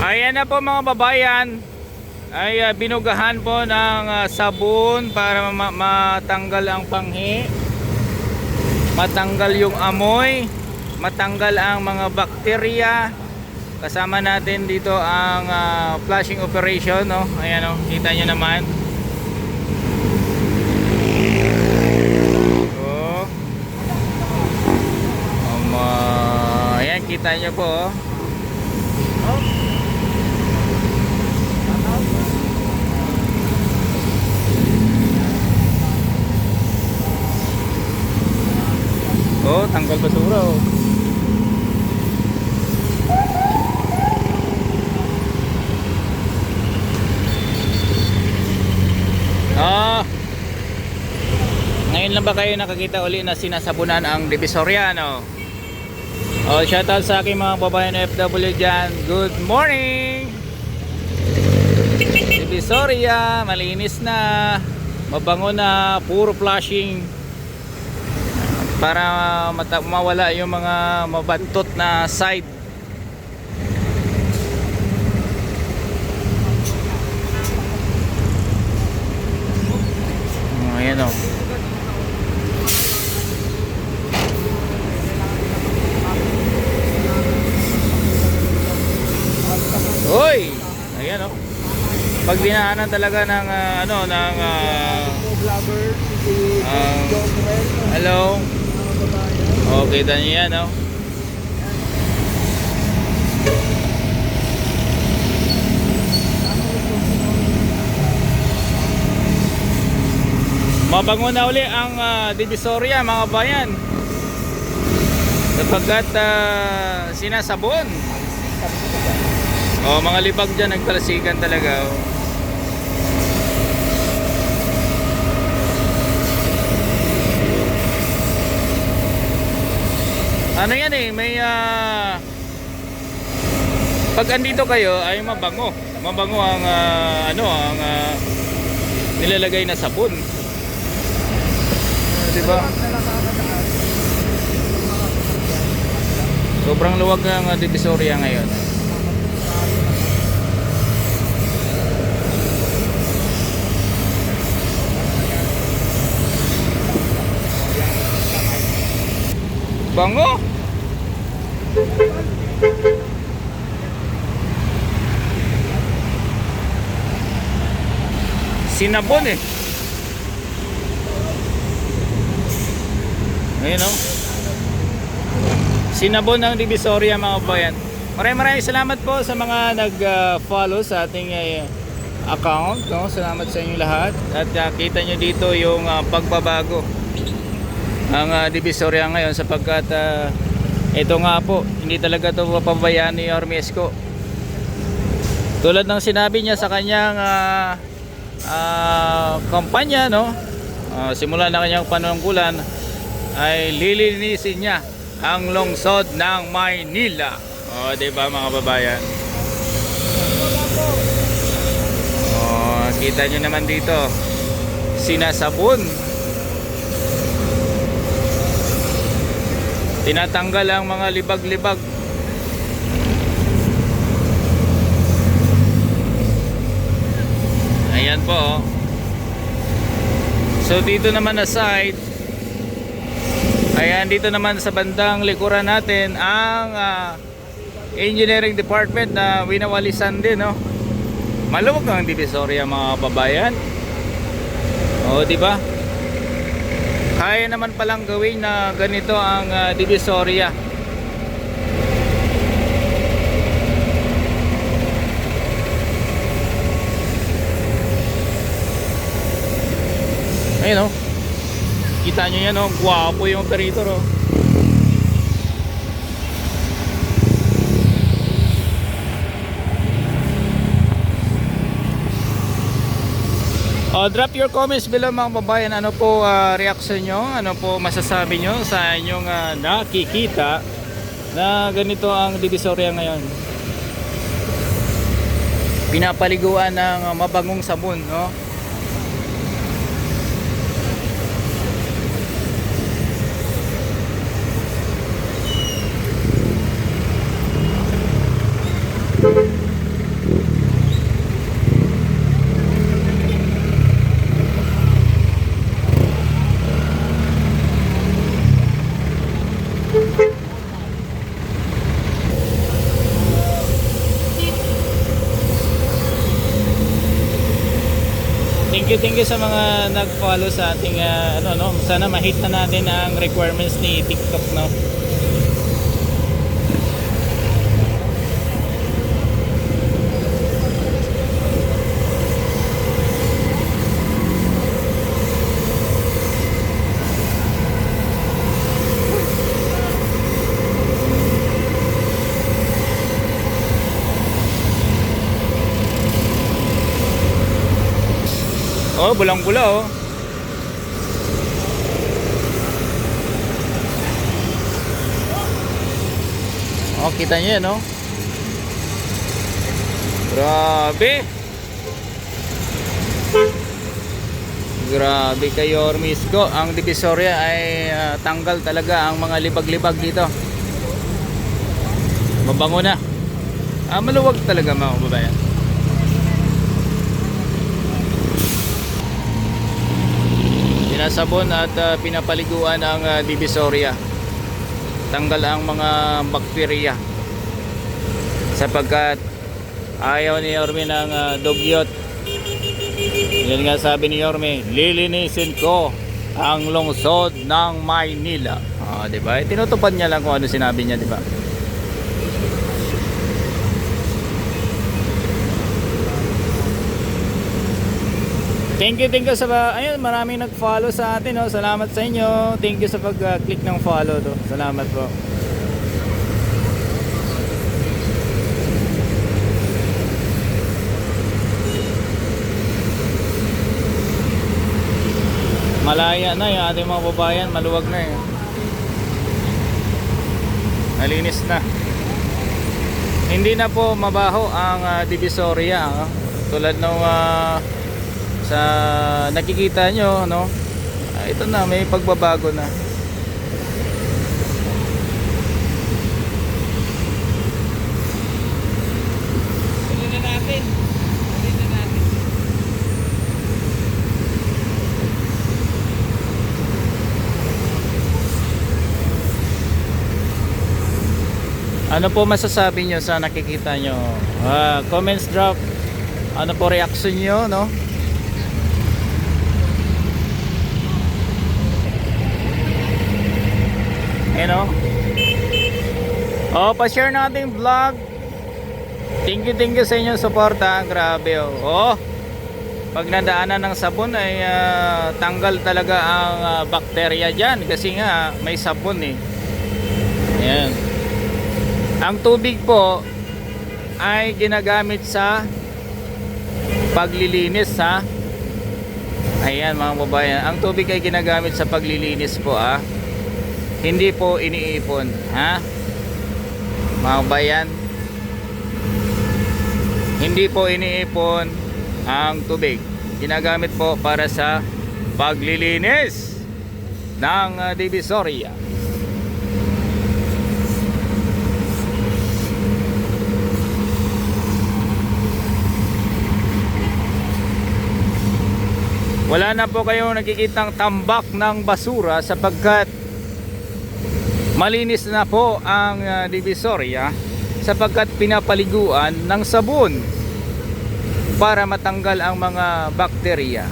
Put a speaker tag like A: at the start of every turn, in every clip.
A: Ayan na po mga babayan. Ay ah, binugahan po ng ah, sabon para ma- matanggal ang panghi. Matanggal yung amoy. Matanggal ang mga bakterya. Kasama natin dito ang ah, flushing operation, no? Ayan oh, kita nyo naman. Oh. Um, ah, ayan, kita nyo po, oh. Tanggal basura oh. Ah. Ngayon lang ba kayo nakakita uli na sinasabunan ang Divisoria, no? Oh, shoutout sa aking mga babayan FW dyan. Good morning! Divisoria, malinis na. Mabango na, puro flashing para mawala yung mga mabantot na side Oh, ayan o Hoy! Ayan o Pag dinaanan talaga ng ah, ano ng.
B: John Noel,
A: Hello. Oh, kita niyo yan, oh. Mabango na uli ang ah, Divisoria, mga bayan. Sapagkat ah, sinasabon. Oh, mga libag dyan, nagtalasikan talaga. Oh. Ano yan eh, may ah, pag andito kayo ay mabango. Mabango ang ah, ano, ang ah, nilalagay na sabon. Ah, Di ba? Sobrang luwag ng uh, Divisoria ngayon. Bango! Sinabon eh. Ayun oh. Sinabon ng Divisoria mga bayan. Maraming maraming salamat po sa mga nag-follow sa ating uh, account. No? Salamat sa inyo lahat. At uh, kita nyo dito yung uh, pagbabago ang uh, Divisoria ngayon sapagkat uh, ito nga po, hindi talaga ito papabayaan ni Ormesco. Tulad ng sinabi niya sa kanyang uh, uh, kampanya, no? Uh, simula na kanyang panungkulan ay lilinisin niya ang lungsod ng Maynila. O, di ba mga babayan? O, kita nyo naman dito. Sinasabon. Tinatanggal ang mga libag-libag. Ayan po. oh. So dito naman na side Ayan, dito naman sa bandang likuran natin ang ah, engineering department na winawalisan din, no? Maluwag ang divisoria mga babayan. O, di ba? Kaya naman palang gawin na ganito ang ah, divisoria. Ayun, oh. Kita nyo yan, oh. Gwapo yung operator, oh. Oh, drop your comments below mga babayan. Ano po ah, reaction nyo? Ano po masasabi nyo sa inyong ah, nakikita na ganito ang Divisoria ngayon? Pinapaliguan ng mabangong sabon, no? You sa mga nag-follow sa ating ah, ano no. Sana ma-hit na natin ang requirements ni TikTok no. Oh, bulang-bula oh. Oh, kita niyo yan, oh. Grabe. Grabe kayo, Ormisco. Ang Divisoria ay ah, tanggal talaga ang mga libag-libag dito. Mabango na. Ah, maluwag talaga mga kababayan. Pinasabon at ah, pinapaliguan ang ah, Divisoria. Tanggal ang mga bakterya. Sapagkat ayaw ni Yorme ng ah, dugyot. Yan nga sabi ni Yorme, lilinisin ko ang lungsod ng Maynila. Ah, 'di ba? Tinutupad niya lang kung ano sinabi niya, 'di ba? Thank you, thank you sa ayun, maraming nag-follow sa atin, oh. Salamat sa inyo. Thank you sa pag-click ng follow, do. Salamat po. Malaya na yung ating mga babayan, maluwag na eh. Nalinis na. Hindi na po mabaho ang ah, Divisoria, ah. tulad nung ah, sa nakikita nyo no ah, ito na may pagbabago na
B: Tuloy na natin. Tuloy na natin.
A: ano po masasabi nyo sa nakikita nyo Ah, comments drop ano po reaction nyo no you know oh pa-share natin vlog. Thank you thank you sa inyong suporta. Grabe oh, oh pag nadaanan ng sabon ay ah, tanggal talaga ang ah, bakterya dyan. Kasi nga may sabon eh. Yan ang tubig po ay ginagamit sa paglilinis ha? Ayan mga babayan ang tubig ay ginagamit sa paglilinis po ah hindi po iniipon ha mga babayan hindi po iniipon ang tubig. Ginagamit po para sa paglilinis ng ah, Divisoria. Wala na po kayong nakikitang tambak ng basura sapagkat malinis na po ang ah, Divisoria sapagkat pinapaliguan ng sabon para matanggal ang mga bakterya.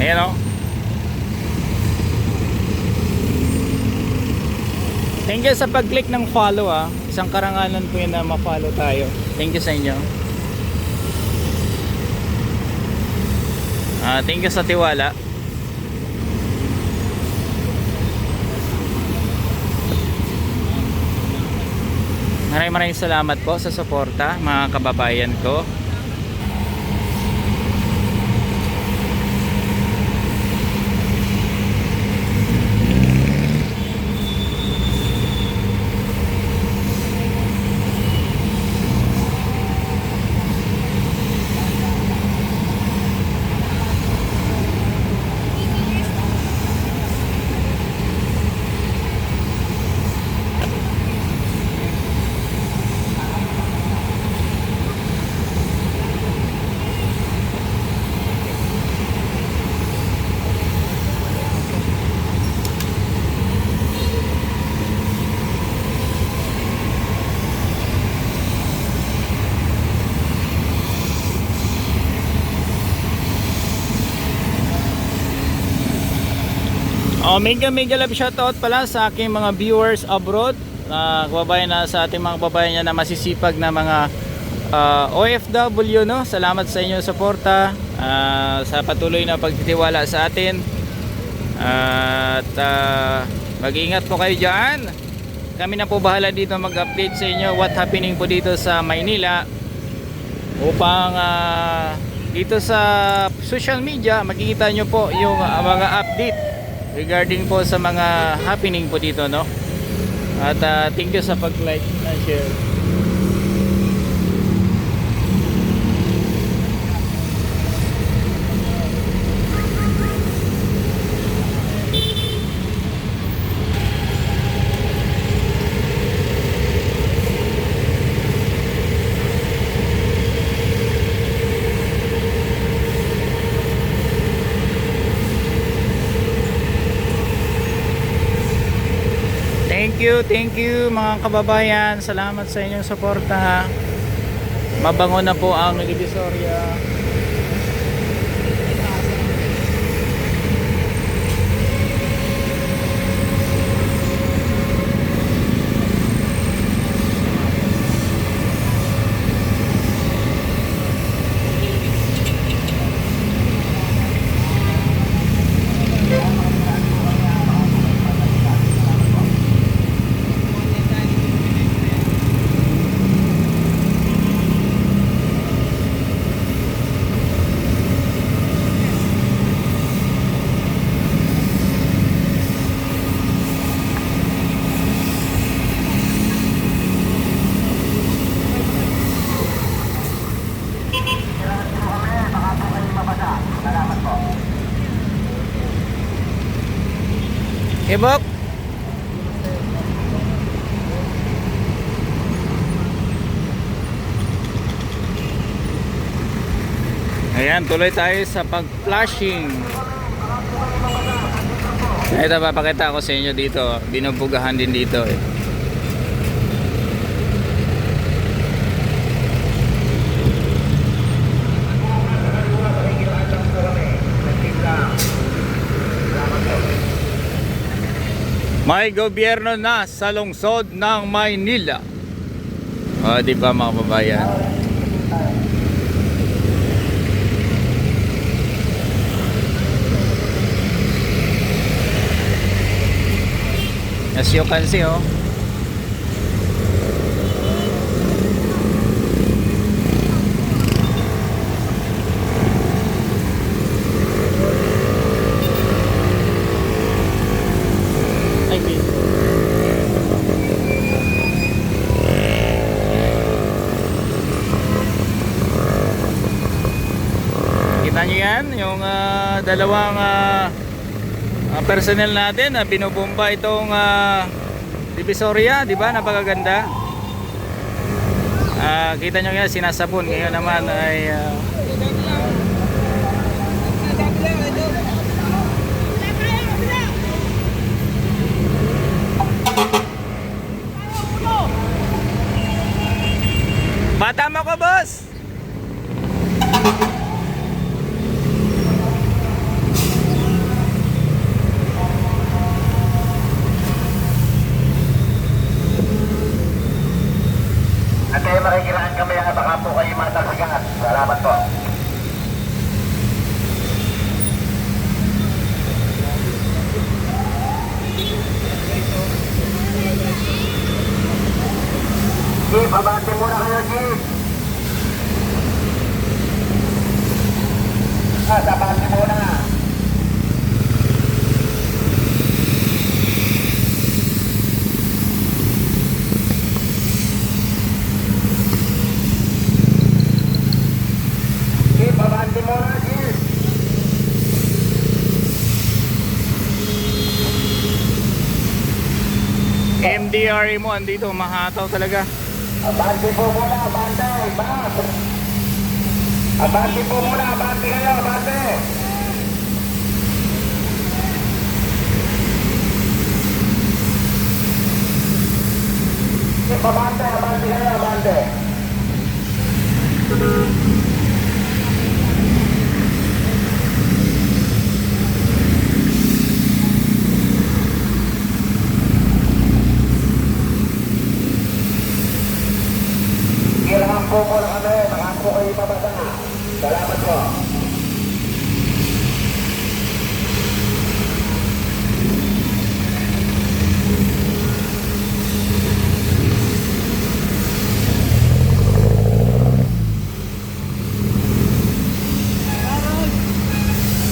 A: Ayan o. Thank you sa pag-click ng follow ah. Isang karangalan po yun na ma-follow tayo. Thank you sa inyo. Ah, thank you sa tiwala. Maraming maraming salamat po sa suporta mga kababayan ko. Oh, mega mega love shoutout pala sa aking mga viewers abroad na kababayan na sa ating mga kababayan na masisipag na mga ah, OFW no. Salamat sa inyong suporta ah, sa patuloy na pagtitiwala sa atin. At ah, mag-ingat po kayo diyan. Kami na po bahala dito mag-update sa inyo what happening po dito sa Maynila upang ah, dito sa social media makikita nyo po yung ah, mga update regarding po sa mga happening po dito no? At ah, thank you sa pag-like na share Thank you, thank you mga kababayan. Salamat sa inyong suporta. Mabango na po ang Divisoria. Ibok. Ayan, tuloy tayo sa pag-flashing. Ito, papakita ko sa inyo dito. Binubugahan din dito eh. May gobyerno na sa lungsod ng Maynila. O, di ba mga babayan? As you can see, oh. Ay, wait. Kita nyo yan, yung ah, dalawang ah, ah, personnel natin na binubomba itong ah, Divisoria, di ba? Napakaganda. Ah, kita nyo yan, sinasabon. Ngayon naman ay ah, Bata ko, boss!
C: Salamat po. Jeep, abante muna kayo, Jeep. Ah, abante muna. Jeep, abante muna, Jeep.
A: MDRA mo, andito, mahataw talaga.
C: Abante po muna, abante. Bas. Abante po muna, abante kayo, abante. Abante, abante kayo, abante. Kayo mabasa. Salamat po.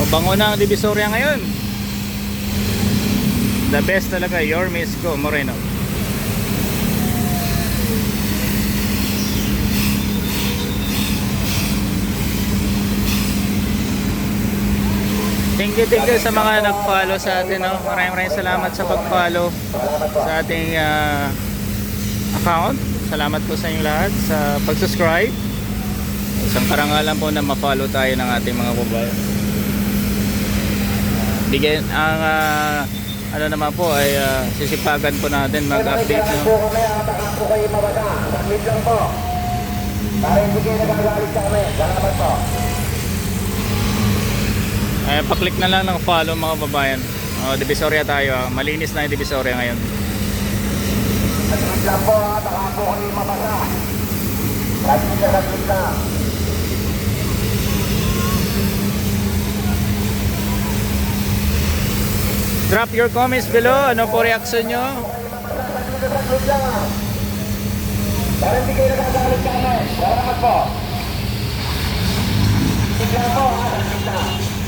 A: Mabango na ang Divisoria ngayon. The best talaga, your Miss Moreno. Thank you, thank you sa mga nag-follow sa atin. No? Maraming maraming salamat sa pag-follow sa ating ah, account. Salamat po sa inyong lahat sa pag-subscribe. Isang karangalan po na ma-follow tayo ng ating mga kabayan. Bigyan ang ah, ano naman po ay ah, sisipagan po natin mag-update no.
C: po kami po kayo mabasa. Saglit lang po. Para hindi kayo nagagalit sa amin. Salamat po.
A: Ay pa-click na lang ng follow mga babayan. Oh, Divisoria tayo. ah. Malinis na yung Divisoria ngayon.
C: Saglit lang po baka po kayo mabasa. Saglit na saglit na.
A: Drop your comments below. Ano po reaction nyo?
C: Para hindi kayo nagagalit sa amin. Salamat po. Lang po. ha? Saglit na.